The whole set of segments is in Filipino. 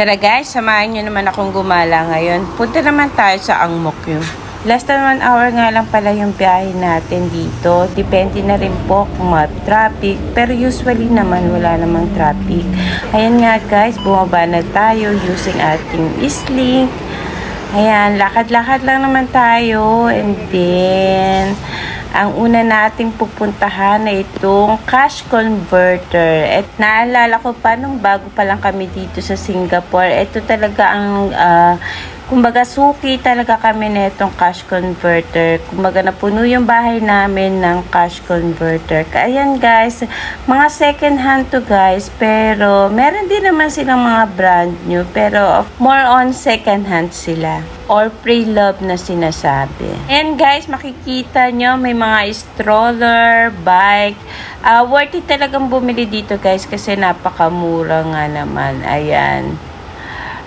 Tara guys, samahan nyo naman akong gumala ngayon. Punta naman tayo sa Angmokyo. Less than one hour nga lang pala yung biyahe natin dito. Depende na rin po kung ma-traffic. Pero usually naman wala namang traffic. Ayan nga guys, bumaba na tayo using ating Eastlink. Ayan, lakad-lakad lang naman tayo. And then, ang una nating pupuntahan na itong cash converter. At naalala ko pa nung bago pa lang kami dito sa Singapore, ito talaga ang ah, kumbaga suki talaga kami na itong cash converter. Kumbaga napuno yung bahay namin ng cash converter. Ayan guys, mga second hand to guys, pero meron din naman silang mga brand new, pero more on second hand sila or pre-love na sinasabi. And guys, makikita nyo may mga stroller, bike. Ah, worth it talagang bumili dito guys kasi napakamura nga naman. Ayan.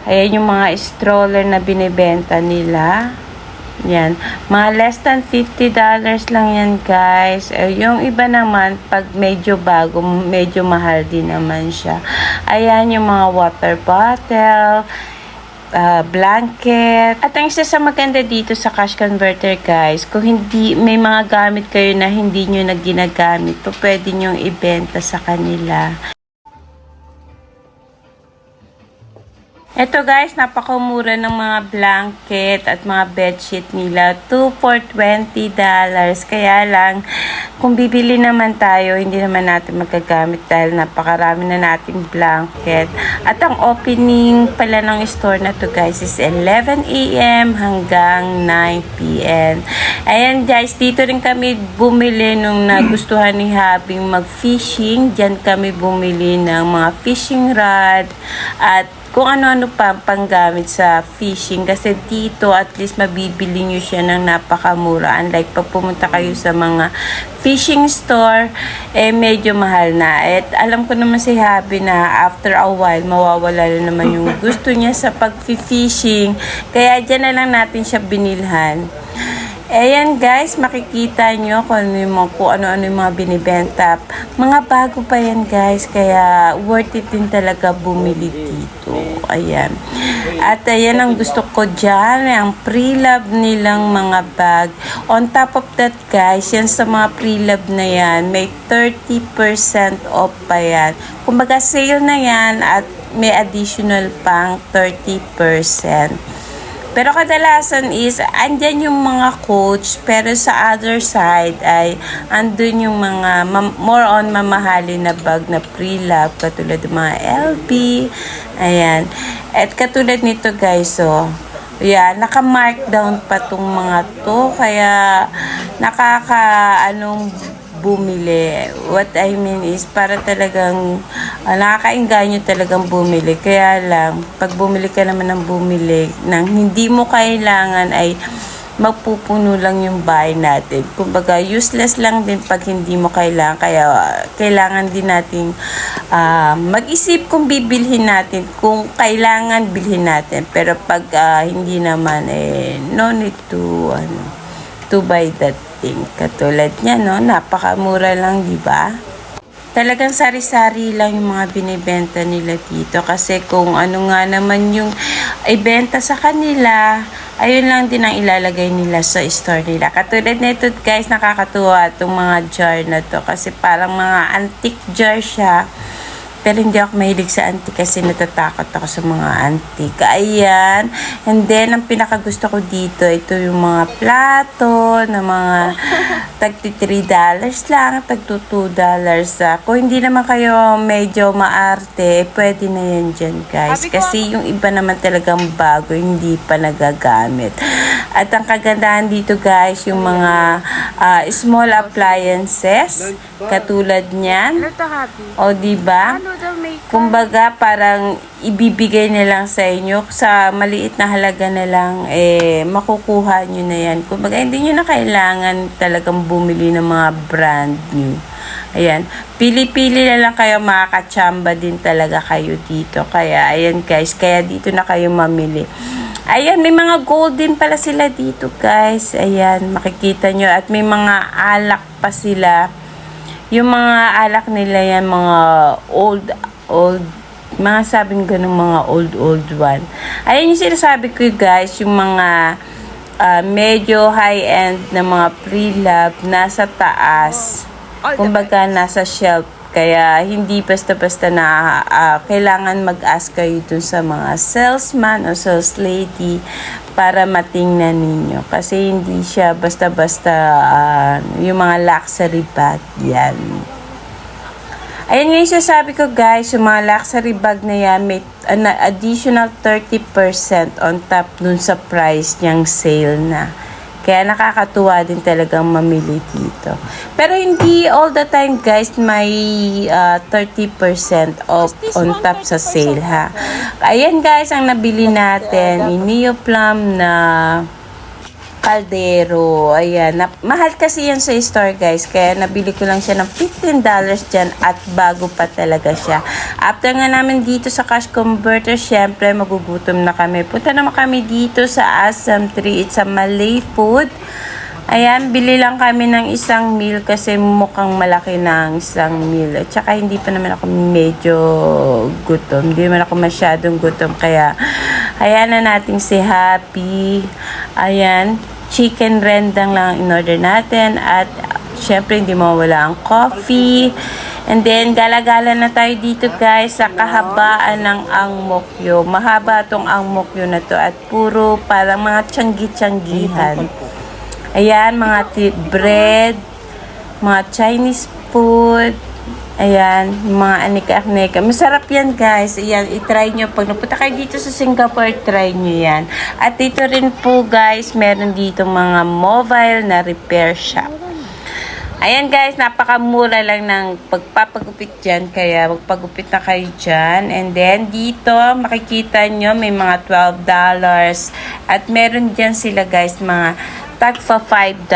Ayan yung mga stroller na binibenta nila. Yan. Mga less than $50 lang yan, guys. Eh, yung iba naman, pag medyo bago, medyo mahal din naman siya. Ayan yung mga water bottle, ah, blanket. At ang isa sa maganda dito sa cash converter, guys, kung hindi, may mga gamit kayo na hindi nyo na ginagamit, po pwede nyo ibenta sa kanila. Ito guys, napakamura ng mga blanket at mga bedsheet nila. 2 for $20. Kaya lang, kung bibili naman tayo, hindi naman natin magagamit dahil napakarami na nating blanket. At ang opening pala ng store na to guys is 11 a.m. hanggang 9 p.m. Ayan guys, dito rin kami bumili nung nagustuhan ni Habing mag-fishing. Diyan kami bumili ng mga fishing rod at kung ano-ano pa ang panggamit sa fishing kasi dito at least mabibili nyo siya ng napakamura unlike pag pumunta kayo sa mga fishing store eh medyo mahal na at alam ko naman si Habi na after a while mawawala na naman yung gusto niya sa pag-fishing kaya dyan na lang natin siya binilhan Ayan guys, makikita nyo kung ano yung mga, kung ano-ano yung mga binibenta. Mga bago pa yan guys, kaya worth it din talaga bumili dito. Ayan. At ayan ang gusto ko dyan, ang pre-love nilang mga bag. On top of that guys, yan sa mga pre-love na yan, may 30% off pa yan. Kumbaga sale na yan at may additional pang 30%. Pero kadalasan is, andyan yung mga coach, pero sa other side ay andun yung mga more on mamahalin na bag na pre-love, katulad ng mga LB. Ayan. At katulad nito guys, oh. Yeah, naka-mark down pa tong mga to, kaya nakaka, anong, bumili. What I mean is, para talagang uh, nakakainganyo talagang bumili. Kaya lang, pag bumili ka naman ng bumili, nang hindi mo kailangan ay magpupuno lang yung bahay natin. Kumbaga, useless lang din pag hindi mo kailangan. Kaya, kailangan din nating uh, mag-isip kung bibilhin natin. Kung kailangan, bilhin natin. Pero pag uh, hindi naman, eh, no need to, ano, to buy that thing. Katulad niya, no? Napakamura lang, di ba? Talagang sari-sari lang yung mga binibenta nila dito. Kasi kung ano nga naman yung ibenta sa kanila, ayun lang din ang ilalagay nila sa store nila. Katulad nito guys, nakakatuwa itong mga jar na to. Kasi parang mga antique jar siya. Pero hindi ako mahilig sa antique kasi natatakot ako sa mga antique. Ayan. And then, ang pinakagusto ko dito, ito yung mga plato na mga tagti $3 lang, tagto $2. Ah, kung hindi naman kayo medyo maarte, pwede na yan dyan, guys. Kasi yung iba naman talagang bago, hindi pa nagagamit. At ang kagandahan dito, guys, yung mga ah, small appliances, katulad niyan. Ano to, Happy? O, di ba? Ano daw may Kumbaga, parang ibibigay na lang sa inyo sa maliit na halaga na lang, eh, makukuha nyo na yan. Kumbaga, hindi nyo na kailangan talagang bumili ng mga brand new. Ayan. Pili-pili na lang kayo, makakachamba din talaga kayo dito. Kaya, ayan guys, kaya dito na kayo mamili. Ayan, may mga gold din pala sila dito, guys. Ayan, makikita nyo. At may mga alak pa sila. Yung mga alak nila yan, mga old, old Mga sabing ganun mga old old one. Ayan yung sinasabi ko guys, yung mga ah, medyo high-end na mga pre-love nasa taas. Kumbaga nasa shelf. Kaya hindi basta-basta na ah, kailangan mag-ask kayo dun sa mga salesman o sales lady para matingnan ninyo. Kasi hindi siya basta-basta ah, yung mga luxury bag yan. Ayan nga yung sasabi ko guys, yung mga luxury bag na yan, may an additional 30% on top dun sa price niyang sale na. Kaya nakakatuwa din talagang mamili dito. Pero hindi all the time guys may ah, 30% off on top sa sale ha. Ayan guys ang nabili natin, yung Neoplum na kaldero. Ayan. Na, mahal kasi yan sa store, guys. Kaya nabili ko lang siya ng $15 dyan at bago pa talaga siya. After nga namin dito sa cash converter, syempre magugutom na kami. Punta naman kami dito sa Assam 3. It's a Malay food. Ayan, bili lang kami ng isang meal kasi mukhang malaki ang isang meal. At saka hindi pa naman ako medyo gutom. Hindi naman ako masyadong gutom. Kaya, ayan na natin si Happy. Ayan, chicken rendang lang ang in-order natin. At, syempre, hindi mawala ang coffee. And then, gala-gala na tayo dito guys sa kahabaan ng Ang Mokyo. Mahaba tong Ang Mokyo na to at puro parang mga tiyanggi-tiyanggihan. Ayan, mga bread, mga Chinese food, ayan, mga anika-anika. Masarap yan, guys. Ayan, itry nyo. Pag napunta kayo dito sa Singapore, try nyo yan. At dito rin po, guys, meron dito mga mobile na repair shop. Ayan guys, napakamura lang ng pagpapagupit dyan. Kaya magpagupit na kayo dyan. And then dito, makikita nyo may mga $12. At meron dyan sila guys, mga tag fa $5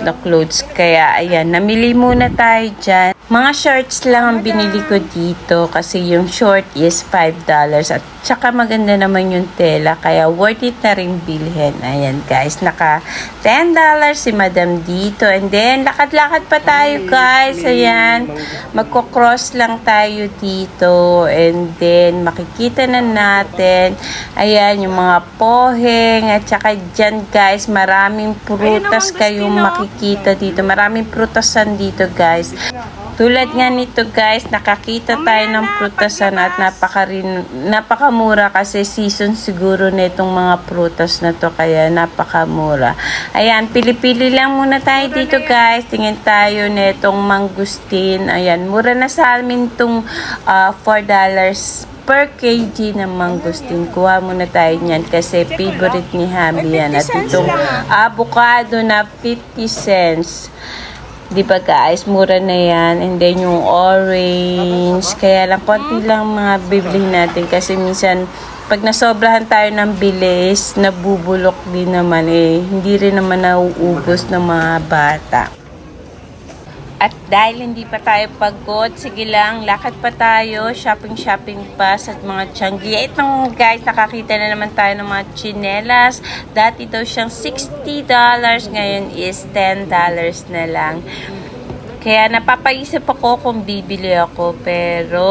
na clothes. Kaya ayan, namili muna tayo dyan. Mga shorts lang ang binili ko dito kasi yung short is $5 at saka maganda naman yung tela kaya worth it na rin bilhin. Ayan guys, naka $10 si madam dito and then lakad-lakad pa tayo guys. Ayan, magko-cross lang tayo dito and then makikita na natin ayan yung mga poheng at saka dyan guys maraming prutas kayong makikita dito. Maraming prutasan dito guys. Tulad nga nito guys, nakakita tayo ng prutasan at napaka napakamura kasi season siguro nitong mga prutas na to kaya napakamura. Ayan, pili-pili lang muna tayo dito guys. Tingin tayo nitong mangustin. Ayan, mura na sa amin tong ah, $4 per kg ng mangustin. Kuha muna tayo niyan kasi favorite ni Hamby yan. At itong avocado na 50 cents. Di ba guys, mura na yan. And then yung orange. Kaya lang, konti lang mga bibili natin. Kasi minsan, pag nasobrahan tayo ng bilis, nabubulok din naman eh. Hindi rin naman nauubos ng mga bata. At dahil hindi pa tayo pagod, sige lang, lakad pa tayo, shopping-shopping pa sa mga tiyanggi. Itong guys, nakakita na naman tayo ng mga chinelas. Dati daw siyang $60, ngayon is $10 na lang. Kaya napapaisip ako kung bibili ako, pero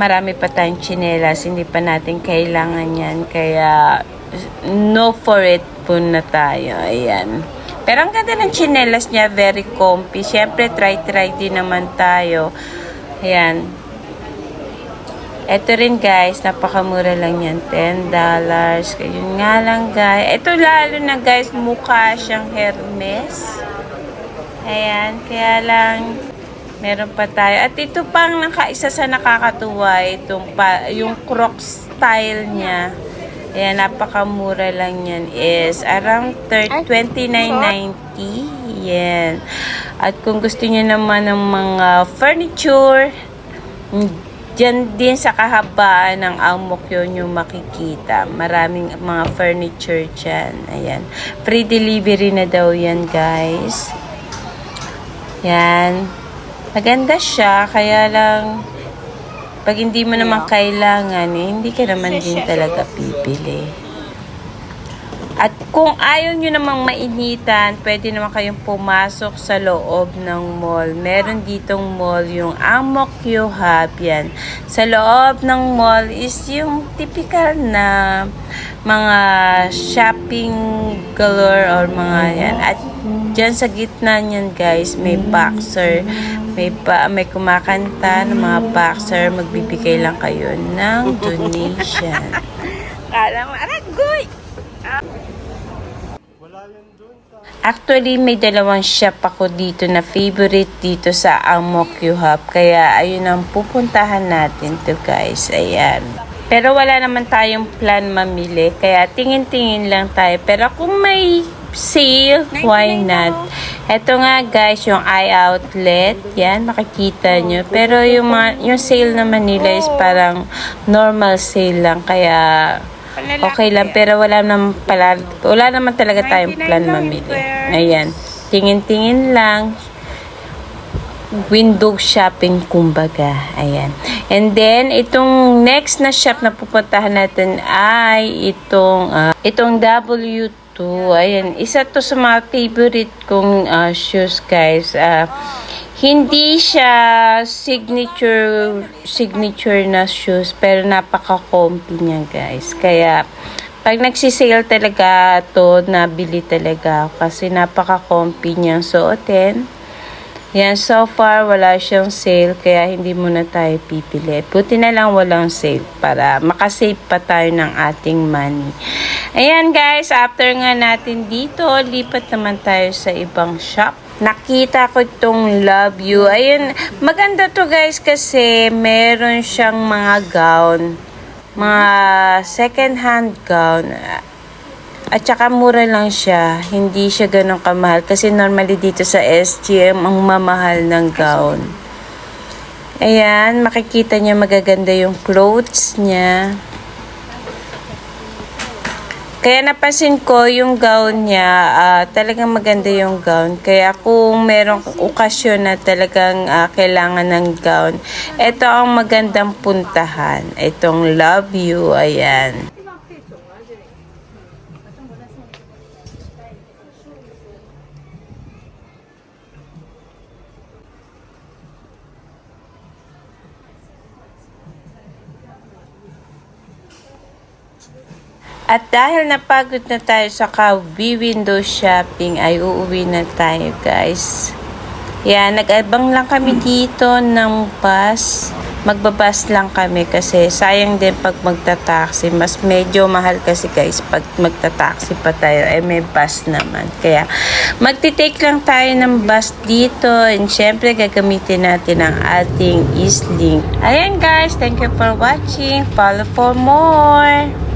marami pa tayong chinelas, hindi pa natin kailangan yan. Kaya no for it po na tayo. Ayan. Pero ang ganda ng chinelas niya, very comfy. Siyempre, try-try din naman tayo. Ayan. Ito rin guys, napakamura lang yan. $10. Yun nga lang guys. Ito lalo na guys, mukha siyang Hermes. Ayan, kaya lang meron pa tayo. At ito pang nakaisa sa nakakatuwa, itong pa, yung croc style niya. Ayan, napakamura lang yan is around thir- 29.90. Yan. At kung gusto niyo naman ng mga furniture, Diyan din sa kahabaan ng Amok yun yung makikita. Maraming mga furniture dyan. Ayan. Free delivery na daw yan, guys. Yan. Maganda siya, kaya lang pag hindi mo naman kailangan, eh, hindi ka naman din talaga pipili. At kung ayaw nyo namang mainitan, pwede naman kayong pumasok sa loob ng mall. Meron ditong mall, yung Amok Q Hub, yan. Sa loob ng mall is yung typical na mga shopping galore or mga yan. At dyan sa gitna niyan guys, may boxer. May, pa, may kumakanta ng mga boxer. Magbibigay lang kayo ng donation. Kala mo, aragoy! Actually, may dalawang shop ako dito na favorite dito sa Amok Hub. Kaya, ayun ang pupuntahan natin to guys. Ayan. Pero wala naman tayong plan mamili. Kaya, tingin-tingin lang tayo. Pero kung may sale, why not? Ito nga guys, yung eye outlet. Yan, makikita nyo. Pero yung, mga, yung sale naman nila is parang normal sale lang. Kaya, okay lang. Pero wala naman, pala, wala naman talaga tayong plan mamili. Ayan. Tingin-tingin lang. Window shopping, kumbaga. Ayan. And then, itong next na shop na pupuntahan natin ay itong, ah, itong W2. Ayan. Isa to sa mga favorite kong ah, shoes, guys. Ah, hindi siya signature signature na shoes pero napaka-comfy niya guys. Kaya pag nagsisale talaga to nabili talaga kasi napaka-comfy niyang suotin. Yan, so far wala siyang sale kaya hindi muna tayo pipili. Buti na lang walang sale para makasave pa tayo ng ating money. Ayan guys, after nga natin dito, lipat naman tayo sa ibang shop. Nakita ko itong Love You. Ayun, maganda to guys kasi meron siyang mga gown. Mga second hand gown. At saka mura lang siya. Hindi siya ganun kamahal. Kasi normally dito sa SGM, ang mamahal ng gown. Ayan, makikita niya magaganda yung clothes niya. Kaya napansin ko yung gown niya, ah, talagang maganda yung gown. Kaya kung merong okasyon na talagang ah, kailangan ng gown, ito ang magandang puntahan. Itong Love You, ayan. At dahil napagod na tayo sa Kawi window shopping, ay uuwi na tayo guys. Yan, nag-abang lang kami dito ng bus. Magbabas lang kami kasi sayang din pag magta-taxi. Mas medyo mahal kasi guys pag magta-taxi pa tayo. Eh may bus naman. Kaya magti-take lang tayo ng bus dito. And syempre gagamitin natin ang ating Eastlink. Ayan guys, thank you for watching. Follow for more.